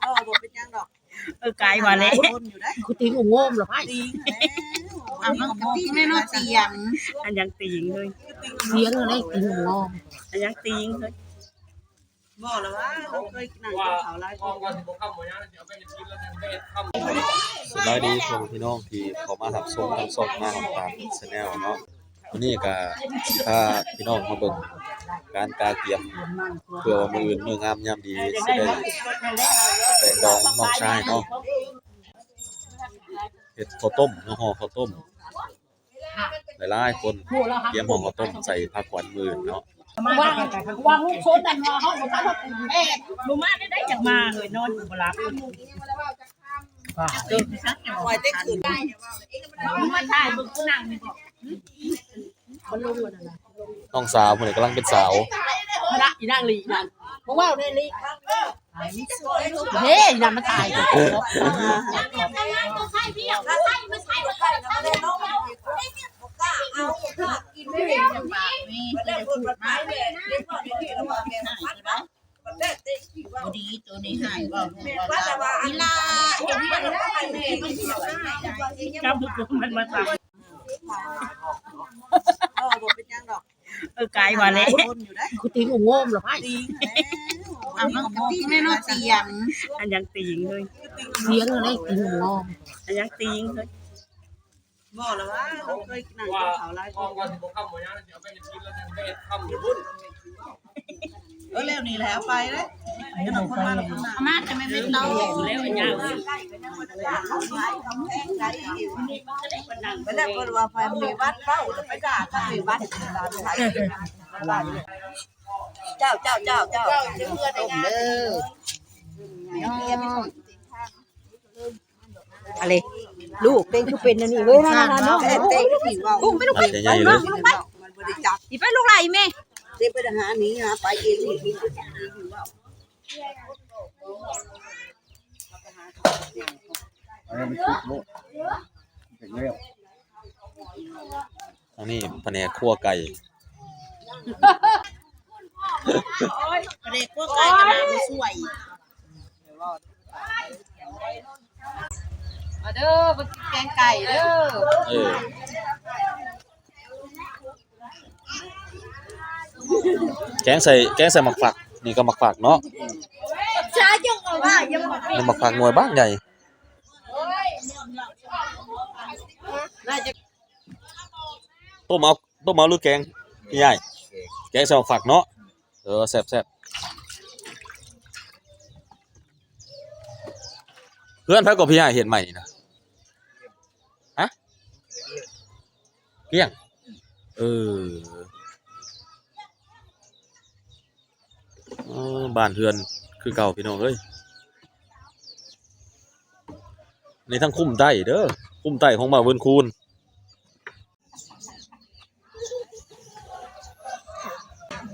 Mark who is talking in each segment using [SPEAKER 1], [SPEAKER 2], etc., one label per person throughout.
[SPEAKER 1] เออบ่เป็นหยังดอก
[SPEAKER 2] เออไกลมาแล้ว
[SPEAKER 1] คนอยู่ได้
[SPEAKER 3] กูตีงงมเหรอไพ่
[SPEAKER 1] ติง
[SPEAKER 4] เอามันกะติแม่เนาะเตียง
[SPEAKER 2] อันยังตีงเลย
[SPEAKER 3] เสียงอะไรตีงงม
[SPEAKER 2] อันยังตีงเลย
[SPEAKER 1] บ่แล้วว่าเขาเคยนั่งกินข้าวหลายคน
[SPEAKER 5] สบายดีพวกพี่น้องที่เขามาหับชมทางช่องหน้าของตามชาแนลเนาะวันนี้ก็ถ้าพี่น้องมาเบิ่ง การกาเกียมเพื่อว่ามืออื่นมืองามยามดีสิได้แต่งดองน้องชายเนาะเฮ็ดข้าวต้มเนาะห่อข้าวต้มหลายๆคนเตรียมห่อข้าวต้มใส่ผักหวานมืออื่นเนาะ
[SPEAKER 3] ว่างว่างลูกโซนดันมาห้องของเขาแม่
[SPEAKER 2] บ่มาได้ได้จากมาเลยนอนอยู่บ่หลับ
[SPEAKER 1] ปล่อยได้คืน
[SPEAKER 2] มึงมาถ่ายเบิ่งกูนั่งนี่บ่
[SPEAKER 3] มันลงกันอะไร
[SPEAKER 5] น้องสาวเพิ่นกำลังเป็นสาว
[SPEAKER 3] พระอีนางลีนั่นมึงว่าในลีเฮ้ยนั่นมันตาย
[SPEAKER 4] บ่ดีตัวนี้หายบ่ว่าอีลาเห็นมันได้แม่มันสิหายได้
[SPEAKER 2] กับบุกมันมาตาม
[SPEAKER 1] เออบ่เป็นหยังดอก
[SPEAKER 2] เออไกลมาแล้ว
[SPEAKER 1] คนอยู่ได้
[SPEAKER 3] กูตีงงมเหรอไพ่
[SPEAKER 1] ติง
[SPEAKER 4] เอามันกะติแม่เนาะเตียง
[SPEAKER 2] อันยังตีงเลย
[SPEAKER 3] เสียงอะไรตีงงม
[SPEAKER 2] อันยังตีงเลย
[SPEAKER 1] บ่แล้วว่าเขาเคยนั่งกินข้าวหลายคนเออแล้วนี่แหละไปเลยขนมคนมาแล้วคนมา
[SPEAKER 4] เอามาแต่ไม่เป็นโต
[SPEAKER 2] แล้วอันยาวเลย
[SPEAKER 1] ไปแล้วเพิ่นว่าไปมีวัดเป้าไปด่าก็มีวัดลานไทยเจ้าเจ้าเจ้าเจ้า
[SPEAKER 4] ต้มเด้อ
[SPEAKER 3] อะไรลูกเป็นคือเป็นนนี้เว้ยนั่นนั่น
[SPEAKER 1] เต้เต้ที่ว่ากุ้งไม่ต้อง
[SPEAKER 5] อันใหญ่ๆเลย
[SPEAKER 1] มันบ่ได้จับ
[SPEAKER 4] สิไปลูกไหลแม่
[SPEAKER 1] เต้ไปหาหนีหาไปเองนี่ว่า
[SPEAKER 5] อั นนี้แผนกคั่วไก่
[SPEAKER 4] เด็กพวกไก่กะนาบ่สวยมาเด้อมากินแกงไก่เด้อ
[SPEAKER 5] เออแกงใส่แกงใส่หมักฝักนี่ก็หมักฝักเนาะ
[SPEAKER 4] ช้าจังว่ายังบ่
[SPEAKER 5] นี่หมักฝักหน่วยบ้างใหญ่
[SPEAKER 1] น่าจะ
[SPEAKER 5] ต้มเอาต้มเอาหรือแกงพี่ใหญ่แกงใส่หมักฝักเนาะเออแซ่บแซ่บเพื่อนพักกับพี่ใหญ่เห็นใหม่นะฮะเกี้ยงเออบ้านเฮือนคือเก่าพี่น้องเอ้ยนี่ทั้งคุ้มใต้เด้อคุ้มใต้ของมาเวินคูน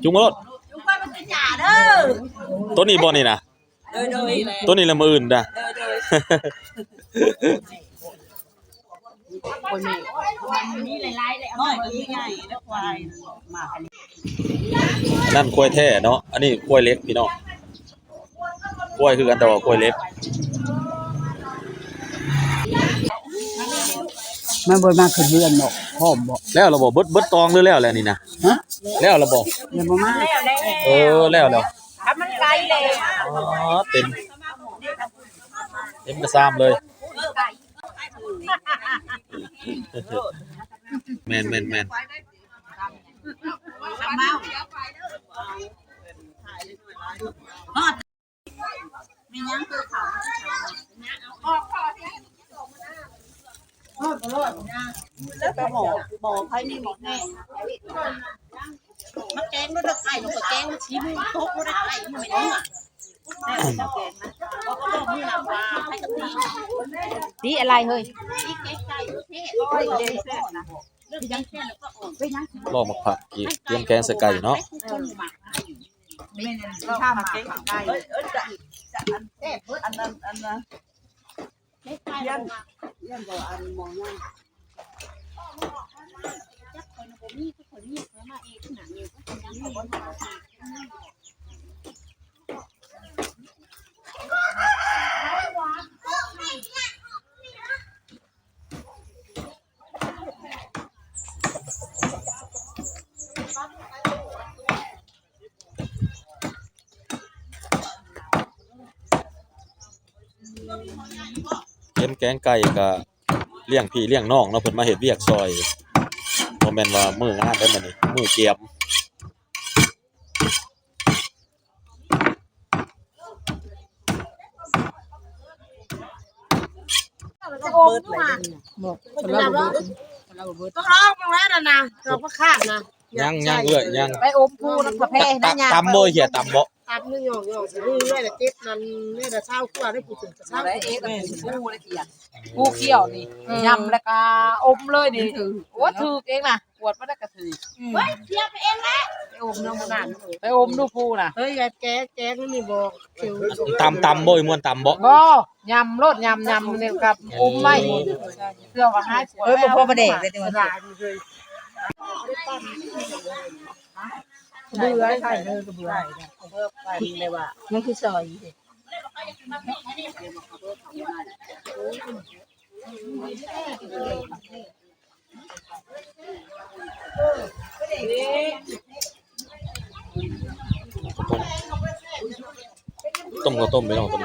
[SPEAKER 5] จุงมาโลด
[SPEAKER 4] ลูกป้ามันเป็นหยาเด้อ
[SPEAKER 5] ตัวนี้บ่นี่นะ
[SPEAKER 1] โดยโดย
[SPEAKER 5] ตัวนี้ละมืออื่นนะ
[SPEAKER 1] โดยโดย
[SPEAKER 3] คนนี้
[SPEAKER 2] นี่หลายๆเลย
[SPEAKER 1] น้อยก็ใหญ่แล้วควายมาก
[SPEAKER 5] นั่นกล้วยแท้เนาะอันนี้กล้วยเล็กพี่น้องกล้วยคือกันแต่ว่ากล้วยเล็ก
[SPEAKER 3] มันบ่มาขึ้นเรือนหรอกพ่อมบอก
[SPEAKER 5] แล้วเราบอกเบิดเบิดตองหรือแล้วแหละนี่นะ
[SPEAKER 3] ฮะ
[SPEAKER 5] แล้วเราบอก
[SPEAKER 3] อย่ามามา
[SPEAKER 5] เออแล้วแล้ว
[SPEAKER 2] ถ้ามันไกลเลย
[SPEAKER 5] อ๋อเต็มเต็มกระซามเลยแมนแมนแมน
[SPEAKER 4] ทำเมาฮอดมีห ยังคือเขา
[SPEAKER 1] แล้วไปหมอหมอไผนี่หมอแน่
[SPEAKER 4] มันแกงบ่ได้ไก่หนูก็แกงมันชิมทกบ่ได้ไก่มันไม่เนื้อแต่มันจะแกงนะบ่ก็บอกมือหลังว่าให้กับตี
[SPEAKER 3] ตีอะไรเฮ้ย
[SPEAKER 4] ตีแกงไก่เทศโอ้ยเด้แซ่บนะเรื่องยังแซ่ลอกไปยัง
[SPEAKER 5] ลอกหมักผักอีกเตรียมแกงใส่ไก่เนาะ
[SPEAKER 1] ข้ามมาเก่งได้เอ้ยจะจะอันอันนั้นอันนั้น ยันยันบ่อันหมอนั่น
[SPEAKER 4] เเห็
[SPEAKER 5] นแกงไก่ก็เลี้ยงพี่เลี้ยงน้องเนาะเพิ่นมาเฮ็ดเวียกซอยบ่แม่นว่ามื้องานได้มื้อนี้มื้อเกียม
[SPEAKER 3] จะโอมมาบอกเราบ่เราบ่
[SPEAKER 6] ต้องร้องมาแล้วนะนะเราก็คาดนะ
[SPEAKER 5] ยังยังเอื้อยยัง
[SPEAKER 3] ไปอมผู้น้ำกาแฟนะยา
[SPEAKER 5] ตำบ่เหี้ยตำบ่
[SPEAKER 6] ตามนึงหยอกหยอกสิเรื่อยๆแต่เจ็บนั่นเรื่อยแต่เช้าขั้วได้ผู้ถึงเช้า
[SPEAKER 3] อะไรเอ๊ะแม่ผู้ละเอียดผู้เขี้ยวนี่ยำแล้วก็อมเลยนี่โอ้ถือเองน่ะปวดบ่ได้ก็ถือ
[SPEAKER 6] เฮ้ยเทียบเองแหละ
[SPEAKER 3] ไปอมน้ำมันไปอมดูผู้น่ะ
[SPEAKER 6] เฮ้ยแก๊แก๊นี่บอก
[SPEAKER 5] ตำตำบ่อีม่วนตำบ่
[SPEAKER 3] บ่ยำรสยำยำเนี่ยกับอมไว้เสื้อว่าหายปวด
[SPEAKER 1] เฮ้ยบ่พอประเด็กเลยจังหวะ
[SPEAKER 3] เบื่อใช่เลยก็เบื่อ
[SPEAKER 1] เลยว่า
[SPEAKER 3] มันคือซอย
[SPEAKER 5] ต้มข้าวต้มไปน้องต้ม